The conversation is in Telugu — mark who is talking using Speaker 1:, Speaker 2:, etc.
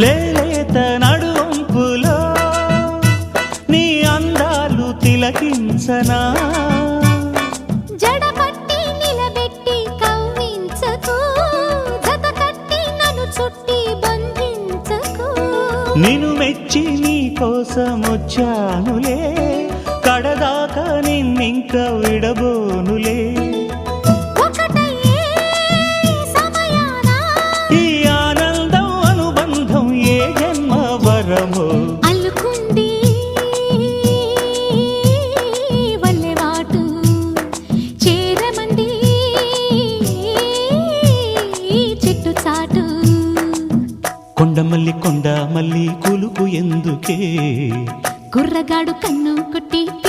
Speaker 1: లేలేత
Speaker 2: నడుంపులో నీ అందాలు తిలకించనా? జడపట్టి కవ్వించకు చుట్టి బంధించకు.
Speaker 1: మెచ్చి నీ కోసం కడదాక నిన్నింక విడబోనులే. వరమో
Speaker 2: అల్లుకుంది. వల్లెవాటు చేరమంది. చెట్టు చాటు.
Speaker 1: కొండమల్లి కొండ మల్లి కులుకు ఎందుకే?
Speaker 2: కుర్రగాడు కన్ను కొట్టి